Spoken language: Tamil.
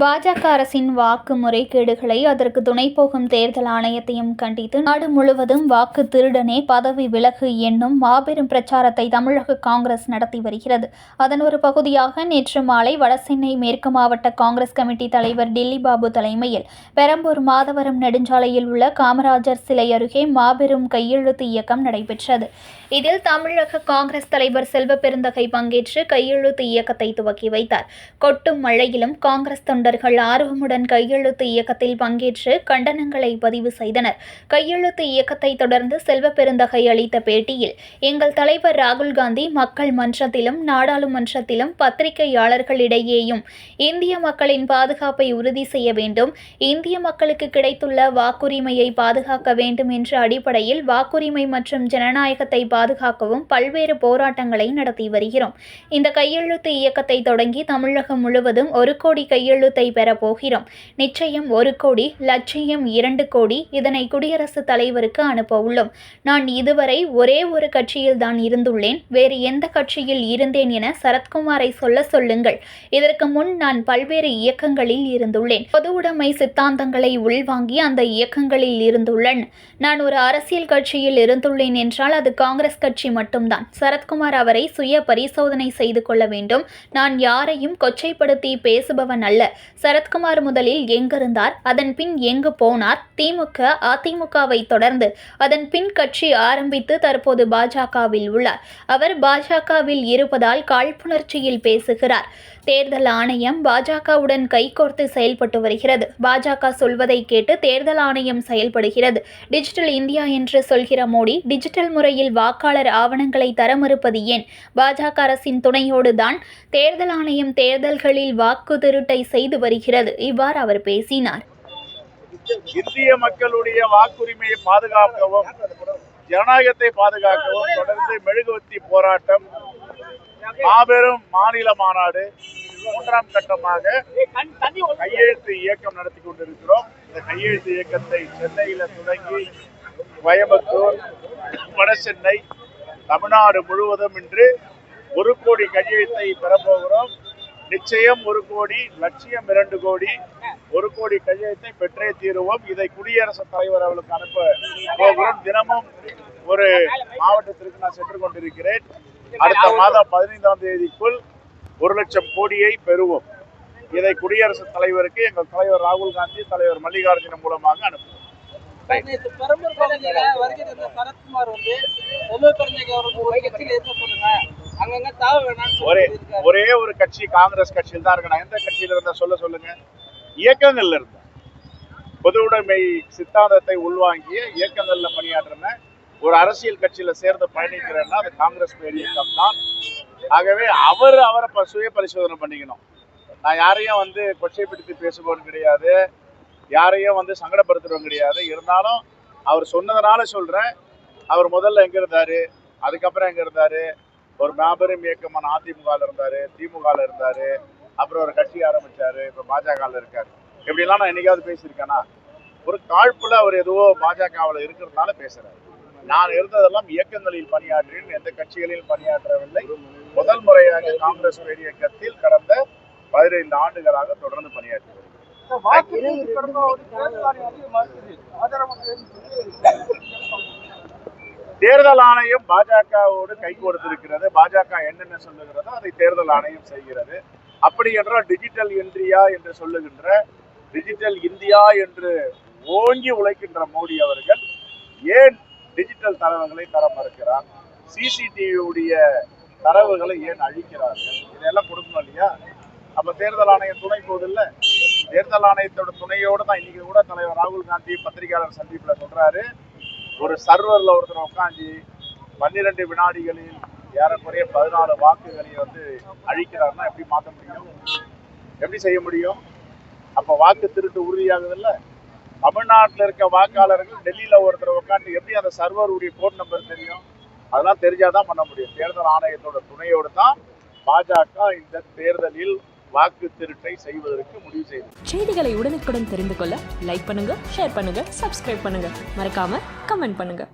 பாஜக அரசின் வாக்கு முறைகேடுகளை அதற்கு துணை போகும் தேர்தல் ஆணையத்தையும் கண்டித்து நாடு முழுவதும் வாக்கு திருடனே பதவி விலகு என்னும் மாபெரும் பிரச்சாரத்தை தமிழக காங்கிரஸ் நடத்தி வருகிறது. அதன் ஒரு பகுதியாக நேற்று மாலை வடசென்னை மேற்கு மாவட்ட காங்கிரஸ் கமிட்டி தலைவர் டில்லி பாபு தலைமையில் பெரம்பூர் மாதவரம் நெடுஞ்சாலையில் உள்ள காமராஜர் சிலை அருகே மாபெரும் கையெழுத்து இயக்கம் நடைபெற்றது. இதில் தமிழக காங்கிரஸ் தலைவர் செல்வ பெருந்தகை பங்கேற்று கையெழுத்து இயக்கத்தை துவக்கி வைத்தார். கொட்டும் மழையிலும் காங்கிரஸ் தொண்டர்கள் ஆர்வமுடன் கையெழுத்து இயக்கத்தில் பங்கேற்று கண்டனங்களை பதிவு செய்தனர். கையெழுத்து இயக்கத்தை தொடர்ந்து செல்வ பெருந்தகை அளித்த பேட்டியில் எங்கள் தலைவர் ராகுல் காந்தி மக்கள் மன்றத்திலும் நாடாளுமன்றத்திலும் பத்திரிகையாளர்களிடையேயும் இந்திய மக்களின் பாதுகாப்பை உறுதி செய்ய வேண்டும் இந்திய மக்களுக்கு கிடைத்துள்ள வாக்குரிமையை பாதுகாக்க வேண்டும் என்ற அடிப்படையில் வாக்குரிமை மற்றும் ஜனநாயகத்தை பாதுகாக்கவும் பல்வேறு போராட்டங்களை நடத்தி வருகிறோம். இந்த கையெழுத்து இயக்கத்தை தொடங்கி தமிழகம் முழுவதும் ஒரு கோடி கையெழுத்தை பெறப் போகிறோம். நிச்சயம் ஒரு கோடி லட்சியம் இரண்டு கோடி இதனை குடியரசுத் தலைவருக்கு அனுப்ப உள்ளோம். நான் இதுவரை ஒரே ஒரு கட்சியில் தான் இருந்துள்ளேன். வேறு எந்த கட்சியில் இருந்தேன் என சரத்குமாரை சொல்ல சொல்லுங்கள். இதற்கு முன் நான் பல்வேறு இயக்கங்களில் இருந்துள்ளேன். பொது உடைமை சித்தாந்தங்களை உள்வாங்கி அந்த இயக்கங்களில் இருந்துள்ளன். நான் ஒரு அரசியல் கட்சியில் இருந்துள்ளேன் என்றால் அது காங்கிரஸ் கட்சி மட்டும்தான். சரத்குமார் அவரை சுய பரிசோதனை செய்து கொள்ள வேண்டும். நான் யாரையும் கொச்சைப்படுத்தி பேசுபவன் அல்ல. சரத்குமார் முதலில் எங்கிருந்தார்? அதன் பின் எங்கு போனார்? திமுக அதிமுகவை தொடர்ந்து அதன் பின் கட்சி ஆரம்பித்து தற்போது பாஜகவில் உள்ளார். அவர் பாஜகவில் இருப்பதால் காழ்ப்புணர்ச்சியில் பேசுகிறார். தேர்தல் ஆணையம் பாஜகவுடன் கைகோர்த்து செயல்பட்டு வருகிறது. பாஜக சொல்வதை கேட்டு தேர்தல் ஆணையம் செயல்படுகிறது. டிஜிட்டல் இந்தியா என்று சொல்கிற மோடி டிஜிட்டல் முறையில் வாக்காளர் ஆவணங்களை தர மறுப்பது ஏன்? பாஜக அரசின் துணையோடு தான் தேர்தல் ஆணையம் தேர்தல்களில் வாக்கு திருட்டை செய்து வருகிறது. இவ்வாறு அவர் பேசினார். இந்திய மக்களுடைய வாக்குரிமையை பாதுகாக்கவும் ஜனநாயகத்தை பாதுகாக்கவும் தொடர்ந்து மெழுகுவர்த்தி போராட்டம் மாபெரும் மாநில மாநாடு மூன்றாம் கட்டமாக கையெழுத்து இயக்கம் நடத்தி கொண்டிருக்கிறோம். இந்த கையெழுத்து இயக்கத்தை சென்னையில தொடங்கி கோயம்புத்தூர் வடசென்னை தமிழ்நாடு முழுவதும் இன்று ஒரு கோடி கையெழுத்தை பெறப்போகிறோம் நிச்சயம் ஒரு கோடி லட்சியம் இரண்டு கோடி. ஒரு கோடி கையெழுத்தை பெற்றே தீருவோம். இதை குடியரசுத் தலைவர் அவர்களுக்கு அனுப்ப போகிறோம். தினமும் ஒரு மாவட்டத்திற்கு நான் சென்று கொண்டிருக்கிறேன். அடுத்த மாதம் பதினைந்தாம் தேதிக்குள் ஒரு லட்சம் கோடியை பெறுவோம். இதை குடியரசுத் தலைவருக்கு எங்கள் தலைவர் ராகுல் காந்தி தலைவர் மல்லிகார்ஜுன மூலமாக அனுப்புவோம். பெரம்பூர் பகுதியில் வருகிற சரத்குமார் வந்து ஒரு ஒரே ஒரே ஒரு கட்சி காங்கிரஸ் கட்சியில் தான் இருக்கு நான் எந்த கட்சியில இருந்தா சொல்ல சொல்லுங்க. இயக்கங்கள்ல இருந்தேன் பொது உடைமை சித்தாந்தத்தை உள்வாங்கிய இயக்கங்கள்ல பணியாற்றின ஒரு அரசியல் கட்சியில சேர்ந்து பயணிக்கிறேன்னா அது காங்கிரஸ் இயக்கம் தான். ஆகவே அவர் அவரை சுய பரிசோதனை பண்ணிக்கணும். நான் யாரையும் வந்து கொச்சைப்படுத்தி பேசுபவன் கிடையாது. யாரையும் வந்து சங்கடப்படுத்துறவன் கிடையாது. இருந்தாலும் அவர் சொன்னதுனால சொல்றேன். அவர் முதல்ல எங்க இருந்தாரு? அதுக்கப்புறம் எங்க இருந்தாரு? ஒரு மாபெரும் இயக்கமான அதிமுகவில் இருந்தாரு திமுகவில் இருந்தாரு அப்புறம் ஒரு கட்சி ஆரம்பிச்சாரு இப்போ பாஜகவில் இருக்காரு. இப்படிலாம் நான் என்னைக்காவது பேசியிருக்கேனா? ஒரு காழ்ப்புல அவர் எதுவோ பாஜகவில் இருக்கிறதுனால பேசுறாரு. நான் இருந்ததெல்லாம் இயக்கங்களில் பணியாற்றினேன் எந்த கட்சிகளில் பணியாற்றவில்லை. முதல் முறையாக காங்கிரஸ் பேர் இயக்கத்தில் கடந்த பதினைந்து ஆண்டுகளாக தொடர்ந்து பணியாற்றி வருகிறேன். தேர்தல் ஆணையம் பாஜகவோடு கை கொடுத்திருக்கிறது. பாஜக என்னென்ன சொல்லுகிறதோ அதை தேர்தல் ஆணையம் செய்கிறது. அப்படி என்றால் டிஜிட்டல் இந்தியா என்று சொல்லுகின்ற டிஜிட்டல் இந்தியா என்று ஓங்கி உழைக்கின்ற மோடி அவர்கள் ஏன் டிஜிட்டல் தரவுகளை தர மறுக்கிறார்? சிசிடிவியுடைய தரவுகளை ஏன் அழிக்கிறார்கள்? இதெல்லாம் கொடுக்கணும் இல்லையா? அப்ப தேர்தல் ஆணையம் துணை போதில்ல. தேர்தல் ஆணையத்தோட துணையோடு தான் இன்னைக்கு கூட தலைவர் ராகுல் காந்தி பத்திரிகையாளர் சந்திப்பில் சொல்றாரு. ஒரு சர்வரில் ஒருத்தர் உட்காந்து பன்னிரெண்டு வினாடிகளில் ஏறக்குறைய பதினாலு வாக்குகளை வந்து அழிக்கிறாருன்னா எப்படி மாற்ற முடியும்? எப்படி செய்ய முடியும்? அப்போ வாக்கு திருட்டு உறுதியாகுதில்ல? தமிழ்நாட்டில் இருக்க வாக்காளர்கள் டெல்லியில் ஒருத்தர் உட்காந்து எப்படி அந்த சர்வருடைய போன் நம்பர் தெரியும்? அதெல்லாம் தெரிஞ்சாதான் பண்ண முடியும். தேர்தல் ஆணையத்தோட துணையோடு தான் பாஜக இந்த தேர்தலில் வாக்கு திருட்டை செய்வதற்கு முடிவு செய்தது. செய்திகளை உடனுக்குடன் தெரிந்து கொள்ள லைக் பண்ணுங்க ஷேர் பண்ணுங்க சப்ஸ்கிரைப் பண்ணுங்க. மறக்காம கமெண்ட் பண்ணுங்க.